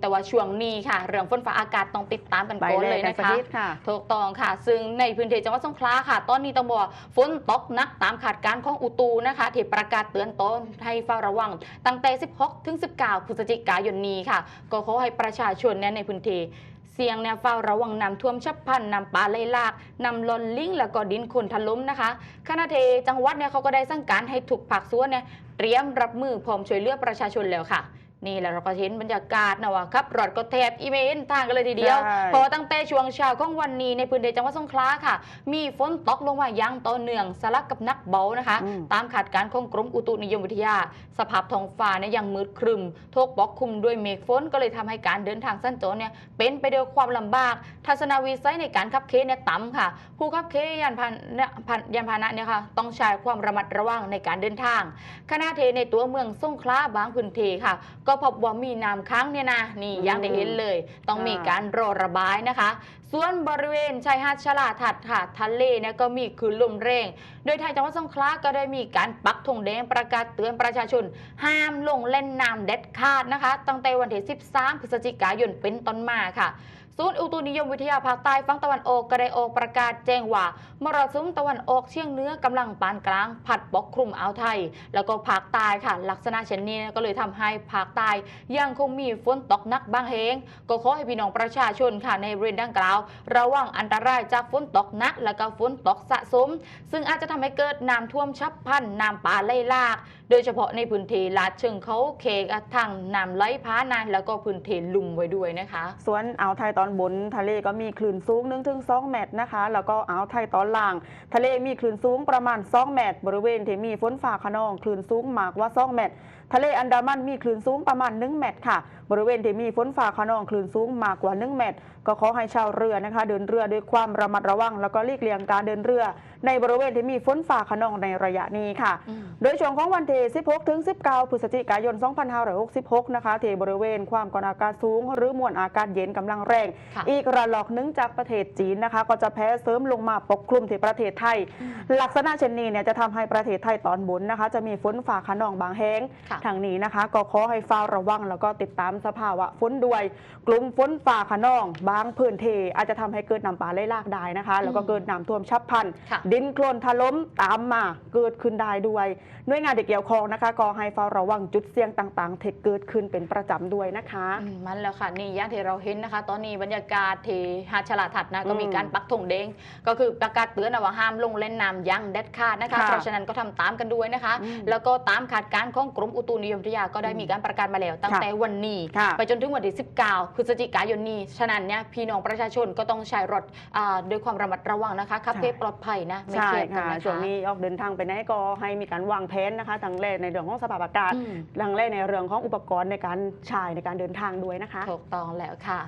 แต่ว่าช่วงนี้ค่ะ เรื่องฝนฟ้าอากาศต้องติดตามกันไปก่อนเลเลยยกันนะสักคะนิดค่ะถูกต้องค่ะ ซึ่งในพื้นที่จังหวัดสงขลาค่ะ ตอนนี้ต้องบอกว่าฝนตกหนักตามขาดการณ์ของอุตุนะคะที่ประกาศเตือนตนให้เฝ้าระวัง ตั้งแต่ 16 ถึง 19 พฤศจิกายนนี้ค่ะ ก็ขอให้ประชาชนเนี่ยในพื้นที่เสี่ยงเนี่ยเฝ้าระวังน้ำท่วมฉับพลันน้ำป่าไหลหลากน้ำล้นลิ่งแล้วก็ดินโคลนถล่มนะคะขณะที่จังหวัดเนี่ยเขาก็ได้สั่งการให้ทุกภาคส่วนเนี่ยเตรียมรับมือพร้อมช่วยเหลือประชาชนแล้วค่ะ นี่แหละเราก็เห็นบรรยากาศนะว่าครับรถก็แทบอีเมนทางกันเลยทีเดียว ใช่พอตั้งแต่ช่วงเช้าของวันนี้ในพื้นที่จังหวัดสงขลาค่ะ มีฝนตกลงมาอย่างต่อเนื่องสลับกับนักเบานะคะ อืม ตามคาดการณ์ของกรมอุตุนิยมวิทยา สภาพท้องฟ้าเนี่ยยังมืดครึมโทกปกคลุมด้วยเมฆฝนก็เลยทำให้การเดินทางสั้นโจรเนี่ยเป็นไปด้วยความลำบาก ทัศนวิสัยในการขับขี่เนี่ยต่ำค่ะ ผู้ขับขี่ยานพาหนะพายานพาหนะเนี่ยค่ะต้องใช้ความระมัดระวังในการเดินทาง ขณะที่ในตัวเมืองสงขลาบางพื้นที่ค่ะ ก็พบว่ามีน้ำค้างเนี่ยนะนี่อย่างที่เห็นเลย ต้องมีการรอระบายนะคะ ส่วนบริเวณชายหาดชลาทัดค่ะทะเลเนี่ยก็มีคลื่นลมแรง โดยทางจังหวัดสงขลาก็ได้มีการปักธงแดงประกาศเตือนประชาชน ห้ามลงเล่นน้ำเด็ดขาดนะคะ ตั้งแต่วันที่ 13 พฤศจิกายนเป็นต้นมาค่ะ ศูนย์อุตุนิยมวิทยาภาคใต้ฝั่งตะวันออกก็ไดออกประกาศแจ้งว่ามรสุมตะวันออกเฉียงเหนือกำลังปานกลางพัดปกคลุมอ่าวไทย แล้วก็ภาคใต้ค่ะ ลักษณะเช่นนี้ก็เลยทำให้ภาคใต้ยังคงมีฝนตกหนักบางแห่งก็ขอให้พี่น้องประชาชนค่ะในบริเวณดังกล่าว ระวังอันตรายจากฝนตกหนักแล้วก็ฝนตกสะสม ซึ่งอาจจะทำให้เกิดน้ำท่วมฉับพลันน้ำป่าไหลหลากโดยเฉพาะในพื้นที่ลาดเชิงเขาเคกระทั่งน้ำไหลพานานแล้วก็พื้นที่ลุ่มไว้ด้วยนะคะ ส่วนอ่าวไทยตอนบนทะเลก็มีคลื่นสูง1ถึง2เมตรนะคะ แล้วก็อ่าวไทยตอนล่าง ทะเลมีคลื่นสูงประมาณ 2 เมตร บริเวณที่มีฝนฟ้าขนองคลื่นสูงมากกว่า 2 เมตร ทะเลอันดามันมีคลื่นสูงประมาณ 1 เมตรค่ะ บริเวณที่มีฝนฟ้าขนองคลื่นสูงมากกว่า 1 เมตร ก็ขอให้ชาวเรือนะคะ เดินเรือด้วยความระมัดระวัง แล้วก็หลีกเลี่ยงการเดินเรือ ในบริเวณที่มีฝนฟ้าขนองในระยะนี้ค่ะอืมโดยช่วงของวันที่16 ถึง 19 พฤศจิกายน 2566 นะคะที่บริเวณความกดอากาศสูง หรือมวลอากาศเย็นกำลังแรงค่ะอีกระลอกหนึงจากประเทศจีนนะคะ ก็จะแพ้เสริมลงมาปกคลุมที่ประเทศไทย ลักษณะเช่นนี้เนี่ยจะทำให้ประเทศไทยตอนบนนะคะ จะมีฝนฟ้าขนองบางแห้งค่ะทางนี้นะคะ ก็ขอให้เฝ้าระวัง แล้วก็ติดตามสภาวะฝนด้วย กลุ่มฝนฟ้าขนอง บางพื้นที่อาจจะทำให้เกิดน้ำป่าไหลหลากได้นะคะ แล้วก็เกิดน้ำท่วมฉับพลันค่ะดินโคลนถล่มตามมาเกิดขึ้นได้ด้วยหน่วยงานที่เกี่ยวข้องนะคะ ก็ให้เฝ้าระวังจุดเสี่ยงต่างๆที่เกิดขึ้นเป็นประจำด้วยนะคะอืมมันแล้วค่ะนี่อย่างที่เราเห็นนะคะ ตอนนี้บรรยากาศที่หาดฉลาดถัดนะก็มีอืมการปักธงแดงก็คือประกาศเตือนนะว่าห้ามลงเล่นน้ำอยังเด็ดขาดนะคะค่ะเพราะฉะนั้นก็ทำตามกันด้วยนะคะอืมแล้วก็ตามคาดการณ์ของกรมอุตุนิยมวิทยาก็ได้มีการประกาศมาแล้ว ตั้งค่ะแต่วันนี้ค่ะไปจนถึงวันที่ 19 พฤศจิกายนนี้ ฉะนั้นเนี่ยพี่น้องประชาชนก็ต้องใช้รถอ่าด้วยความระมัดระวังนะคะขับใช่ให้ปลอดภัยนะไม่ใช่เครียดกันค่ะนะคะช่วงนี้ออกเดินทางไปไหนก็ให้มีการวางแผนนะคะทางแรกในเรื่องของสภาพอากาศอืมทางแรกในเรื่องของอุปกรณ์ในการใช้ในการเดินทางด้วยนะคะ ถูกต้องแล้วค่ะ